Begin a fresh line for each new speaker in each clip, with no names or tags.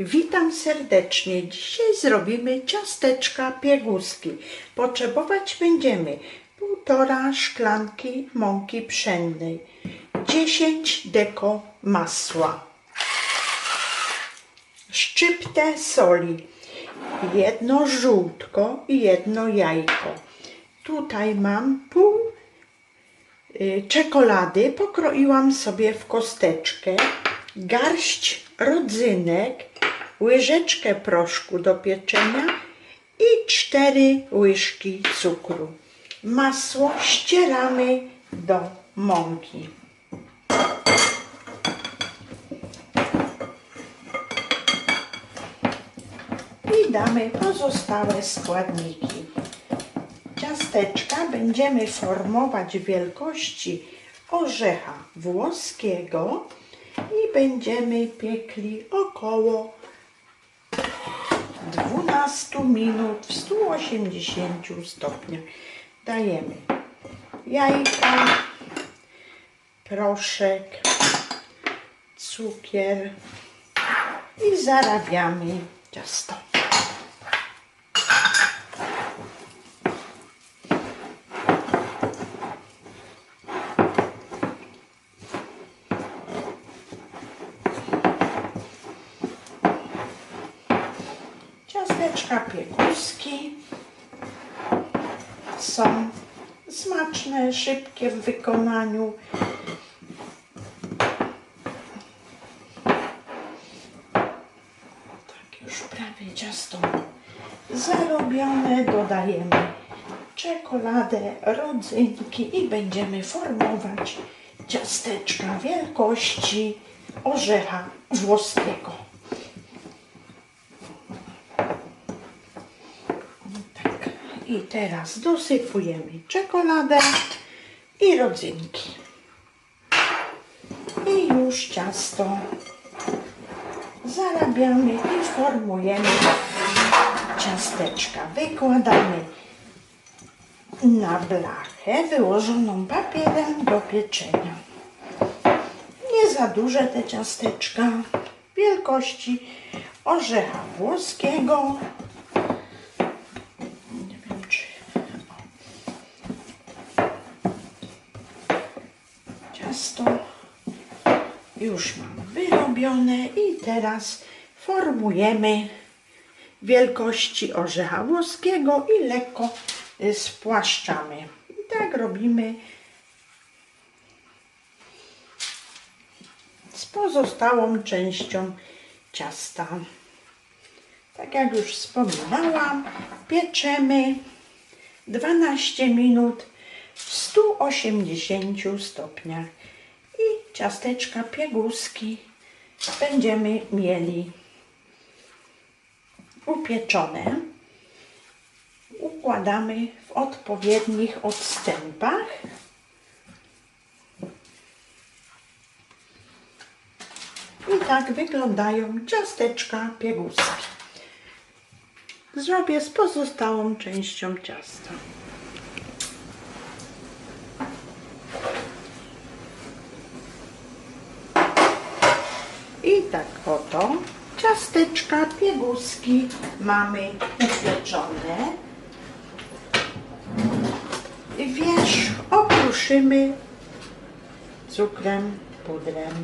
Witam serdecznie. Dzisiaj zrobimy ciasteczka pieguski. Potrzebować będziemy półtora szklanki mąki pszennej, 10 deko masła, szczyptę soli, jedno żółtko i jedno jajko. Tutaj mam pół y, czekolady, pokroiłam sobie w kosteczkę, garść rodzynek, łyżeczkę proszku do pieczenia i cztery łyżki cukru. Masło ścieramy do mąki. I damy pozostałe składniki. Ciasteczka będziemy formować wielkości orzecha włoskiego i będziemy piekli około 12 minut w 180 stopniach. Dajemy jajka, proszek, cukier i zarabiamy ciasto. Ciasteczka pieguski są smaczne, szybkie w wykonaniu. Tak, już prawie ciasto zarobione. Dodajemy czekoladę, rodzynki i będziemy formować ciasteczka wielkości orzecha włoskiego. Tak. I teraz dosypujemy czekoladę i rodzynki. I już ciasto zarabiamy i formujemy ciasteczka. Wykładamy na blachę wyłożoną papierem do pieczenia. Nie za duże te ciasteczka wielkości orzecha włoskiego nie wiem czy. O. Ciasto już mam wyrobione i teraz formujemy wielkości orzecha włoskiego i lekko y, spłaszczamy. I tak robimy z pozostałą częścią ciasta. Tak jak już wspominałam, pieczemy 12 minut w 180 stopniach. Ciasteczka pieguski będziemy mieli upieczone. Układamy w odpowiednich odstępach. I tak wyglądają ciasteczka pieguski. Zrobię z pozostałą częścią ciasta. I tak oto ciasteczka pieguski mamy upieczone. Wierzch okruszymy cukrem, pudrem.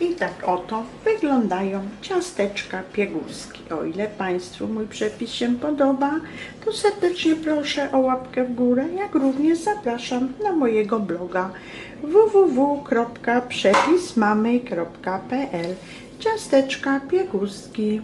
I tak oto wyglądają ciasteczka pieguski. O ile Państwu mój przepis się podoba, to serdecznie proszę o łapkę w górę, jak również zapraszam na mojego bloga www.przepismamy.pl Ciasteczka pieguski.